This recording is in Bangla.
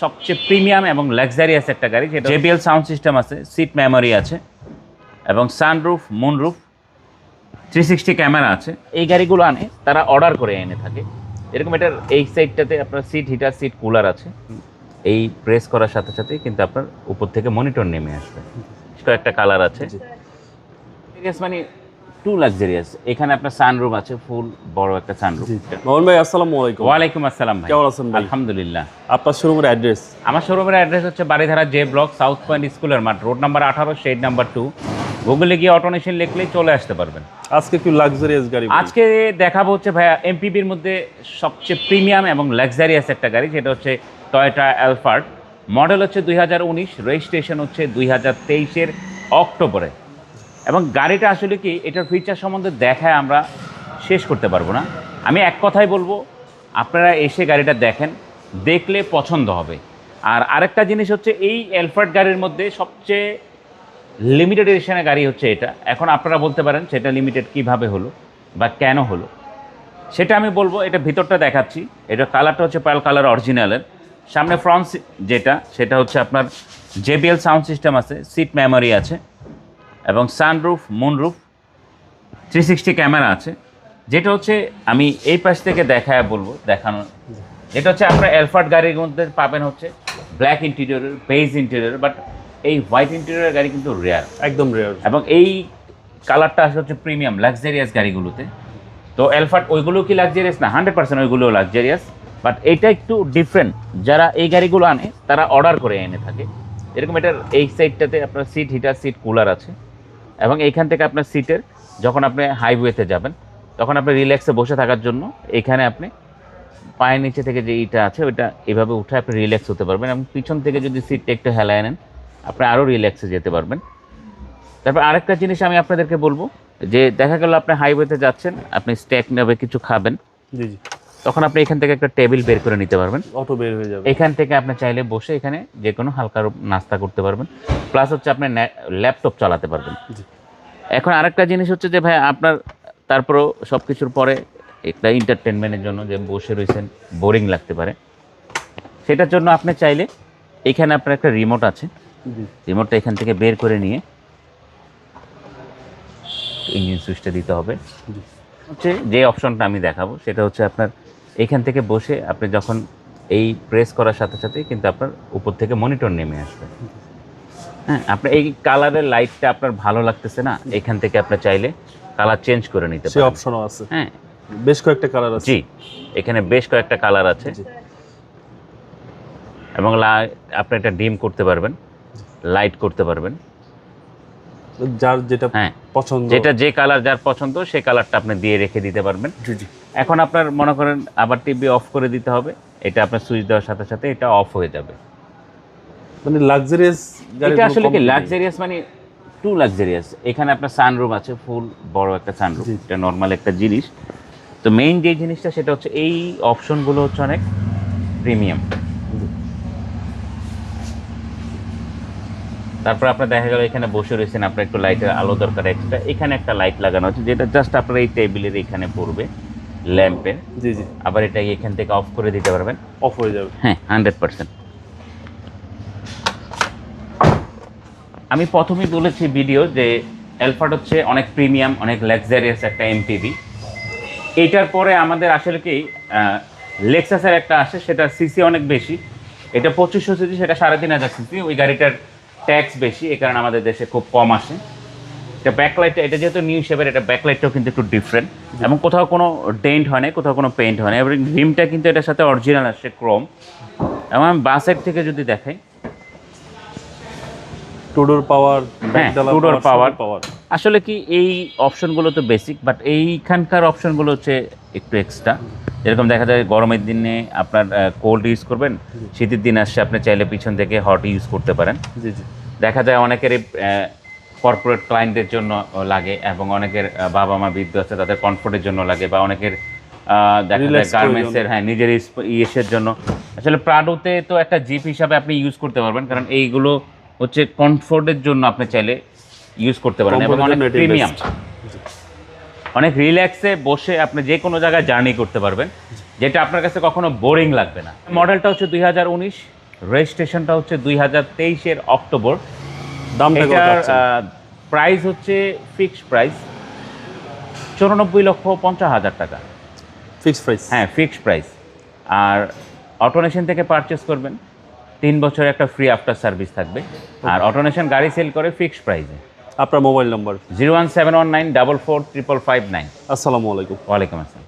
সবচেয়ে প্রিমিয়াম এবং লাক্সারিয়াস একটা গাড়ি যেটা জেবিএল সাউন্ড সিস্টেম আছে সিট মেমোরি আছে এবং sunroof moonroof three sixty camera আছে। এই গাড়িগুলো আনে তারা অর্ডার করে এনে থাকে। এরকম এটার এই সাইডটাতে আপনার সিট হিটার সিট কুলার আছে। এই প্রেস করার সাথে সাথে কিন্তু আপনার উপর থেকে মনিটর নেমে আসবে। একটা কালার আছে। মানে টু লাক্সারিয়াস এখানে আপনার সানরুফ আছে ফুল বড় একটা সানরুফ মোহন ভাই আসসালামু আলাইকুম। ওয়ালাইকুম আসসালাম ভাই। কেমন আছেন আলহামদুলিল্লাহ। আপনার শোরুমের অ্যাড্রেস আমার শোরুমের অ্যাড্রেস হচ্ছে Baridhara J block south point স্কুলের মাঠ রোড নাম্বার আঠারো শেড নাম্বার টু গুগলে গিয়ে অটোনেশন লিখলেই চলে আসতে পারবেন। আজকে একটু লাক্সারিয়াস গাড়ি আজকে দেখাবো হচ্ছে ভাইয়া এমপিবির মধ্যে সবচেয়ে প্রিমিয়াম এবং লাক্সারিয়াস একটা গাড়ি যেটা হচ্ছে টয়োটা অ্যালফার্ড মডেল হচ্ছে দুই হাজার উনিশ রেজিস্ট্রেশন হচ্ছে দুই হাজার তেইশের অক্টোবরে। এবং গাড়িটা আসলে কি, এটার ফিচার সম্বন্ধে দেখায় আমরা শেষ করতে পারব না। আমি এক কথাই বলব, আপনারা এসে গাড়িটা দেখেন, দেখলে পছন্দ হবে। আর আরেকটা জিনিস হচ্ছে, এই অ্যালফার্ড গাড়ির মধ্যে সবচেয়ে লিমিটেড এডিশনের গাড়ি হচ্ছে এটা। এখন আপনারা বলতে পারেন, সেটা লিমিটেড কীভাবে হলো বা কেন হলো। সেটা আমি বলব, এটা ভিতরটা দেখাচ্ছি। এটা কালারটা হচ্ছে পাল কালার অরিজিনালের সামনে ফ্রন্ট যেটা, সেটা হচ্ছে আপনার জেবিএল সাউন্ড সিস্টেম আছে সিট মেমোরি আছে। এবং sunroof moonroof three sixty camera আছে। যেটা হচ্ছে আমি এই পাশ থেকে দেখায় বলব দেখানো। এটা হচ্ছে আপনার এলফার্ড গাড়ির মধ্যে পাবেন হচ্ছে ব্ল্যাক ইন্টেরিয়রের বেজ ইন্টেরিয়র বাট এই হোয়াইট ইন্টেরিয়রের গাড়ি কিন্তু রেয়ার একদম রেয়ার এবং এই কালারটা আসলে হচ্ছে প্রিমিয়াম লাক্সারিয়াস গাড়িগুলোতে। তো এলফার্ট ওইগুলো কি লাক্সারিয়াস না হান্ড্রেড পার্সেন্ট ওইগুলো লাক্সারিয়াস বাট এটা একটু ডিফারেন্ট যারা এই গাড়িগুলো আনে তারা অর্ডার করে এনে থাকে। এরকম এটার এই সাইডটাতে আপনার সিট হিটার সিট কুলার আছে। এবং এইখান থেকে আপনার সিটের যখন আপনি হাইওয়েতে যাবেন, তখন আপনি রিল্যাক্সে বসে থাকার জন্য এখানে আপনি পায়ের নিচে থেকে যে ইটা আছে, ওইটা এভাবে উঠে আপনি রিল্যাক্স হতে পারবেন এবং পিছন থেকে যদি সিটটা একটু হেলায় নেন, আপনি আরও রিল্যাক্সে যেতে পারবেন। তারপর আরেকটা জিনিস আমি আপনাদেরকে বলব, যে দেখা গেল আপনি হাইওয়েতে যাচ্ছেন, আপনি স্ট্যাক নেবে কিছু খাবেন। জি জি। তখন আপনি এখান থেকে একটা টেবিল বের করে নিতে পারবেন। অটো বের হয়ে যাবে। এখান থেকে আপনি চাইলে বসে এখানে যে কোনো হালকা নাস্তা করতে পারবেন। প্লাস হচ্ছে আপনি ল্যাপটপ চালাতে পারবেন। জি। এখন আরেকটা জিনিস হচ্ছে যে ভাই আপনার তারপরও সব কিছুর পরে একটা এন্টারটেনমেন্টের জন্য যে বসে রয়েছেন বোরিং লাগতে পারে। সেটার জন্য আপনি চাইলে এখানে আপনার একটা রিমোট আছে। রিমোটটা এখান থেকে বের করে নিয়ে ইঞ্জিন সুইচটা দিতে হবে। হচ্ছে যে অপশনটা আমি দেখাবো সেটা হচ্ছে আপনার এখান থেকে বসে আপনি যখন এই প্রেস করার সাথে সাথে কিন্তু আপনার উপর থেকে মনিটর নেমে আসবে। হ্যাঁ আপনার এই কালারের লাইটটা আপনার ভালো লাগতেছে না এখান থেকে আপনি চাইলে কালার চেঞ্জ করে নিতে পারেন। অপশনও আছে। হ্যাঁ। বেশ কয়েকটা কালার আছে। জি এখানে বেশ কয়েকটা কালার আছে। এবং আপনি এটা ডিম করতে পারবেন লাইট করতে পারবেন। যার যেটা হ্যাঁ। পছন্দ। যেটা যে কালার যার পছন্দ সেই কালারটা আপনি দিয়ে রেখে দিতে পারবেন। জি জি। এখন আপনার মনে করেন আবার টিভি অফ করে দিতে হবে। এটা আপনার সুইচ দেওয়ার সাথে সাথে এটা অফ হয়ে যাবে। মানে লাক্সারিয়াস এটা আসলে কি লাক্সারিয়াস মানে টু লাক্সারিয়াস এখানে আপনার সানরুম আছে ফুল বড় একটা সানরুম এটা নর্মাল একটা জিনিস। তো মেইন যে জিনিসটা সেটা হচ্ছে এই অপশনগুলো হচ্ছে অনেক প্রিমিয়াম তারপর আপনার দেখা গেল এখানে বসে রয়েছেন আপনার একটু লাইটের আলো দরকার এক্সট্রা এখানে একটা লাইট লাগানো আছে যেটা জাস্ট আপনার এই টেবিলের এখানে পড়বে ল্যাম্পের জি জি। আবার এটা এখান থেকে অফ করে দিতে পারবেন। অফ হয়ে যাবে। হ্যাঁ হান্ড্রেড পার্সেন্ট আমি প্রথমেই বলেছি ভিডিও যে অ্যালফার্ড হচ্ছে অনেক প্রিমিয়াম অনেক লাক্সারিয়াস একটা এমপিভি এটার পরে আমাদের আসলে কি লেক্সাসের একটা আসে সেটা সিসি অনেক বেশি। এটা পঁচিশশো সিসি সেটা সাড়ে তিন হাজার সিসি। ওই গাড়িটার ট্যাক্স বেশি এই কারণে আমাদের দেশে খুব কম আসে। এটা ব্যাকলাইটটা এটা যেহেতু নিউ শেপের এটা ব্যাকলাইটটাও কিন্তু একটু ডিফারেন্ট এবং কোথাও কোনো ডেন্ট হয় না কোথাও কোনো পেন্ট হয় না এবং রিমটা কিন্তু এটার সাথে অরিজিনাল আসছে ক্রোম এবং আমি বাসের থেকে যদি দেখাই টুডোর পাওয়ার হ্যাঁ, two-door power। পাওয়ার আসলে কি এই অপশনগুলো তো বেসিক বাট এইখানকার অপশনগুলো হচ্ছে একটু এক্সট্রা যেরকম দেখা যায় গরমের দিনে আপনার কোল্ড ইউজ করবেন শীতের দিন আসছে আপনি চাইলে পিছন থেকে হট ইউজ করতে পারেন। জি জি। দেখা যায় অনেকেরই কর্পোরেট ক্লায়েন্টের জন্য লাগে এবং অনেকের বাবা মা বৃদ্ধ আছে তাদের কমফোর্টের জন্য লাগে বা অনেকের আহ, দেখা যায় গার্মেন্টসের হ্যাঁ নিজের ইয়েসের জন্য। আসলে প্রাডোতে তো একটা জিপ হিসাবে আপনি ইউজ করতে পারবেন কারণ এইগুলো হচ্ছে কমফোর্টের জন্য আপনি চাইলে ইউজ করতে পারেন এবং অনেক প্রিমিয়াম। অনেক রিল্যাক্সে বসে আপনি যে কোনো জায়গায় জার্নি করতে পারবেন যেটা আপনার কাছে কখনো বোরিং লাগবে না। মডেলটা হচ্ছে দুই হাজার উনিশ রেজিস্ট্রেশনটা হচ্ছে দুই হাজার তেইশের অক্টোবর। এটার প্রাইস হচ্ছে ফিক্সড প্রাইস চৌরানব্বই লক্ষ পঞ্চাশ হাজার টাকা। ফিক্সড প্রাইস হ্যাঁ ফিক্সড প্রাইস আর অটোনেশন থেকে পারচেস করবেন তিন বছর একটা ফ্রি আফটার সার্ভিস থাকবে। আর অটোনেশন গাড়ি সেল করে ফিক্সড প্রাইসে আপনার mobile number zero one seven one nine double four triple five nine. আসসালামু আলাইকুম। ওয়ালাইকুম আসসালাম।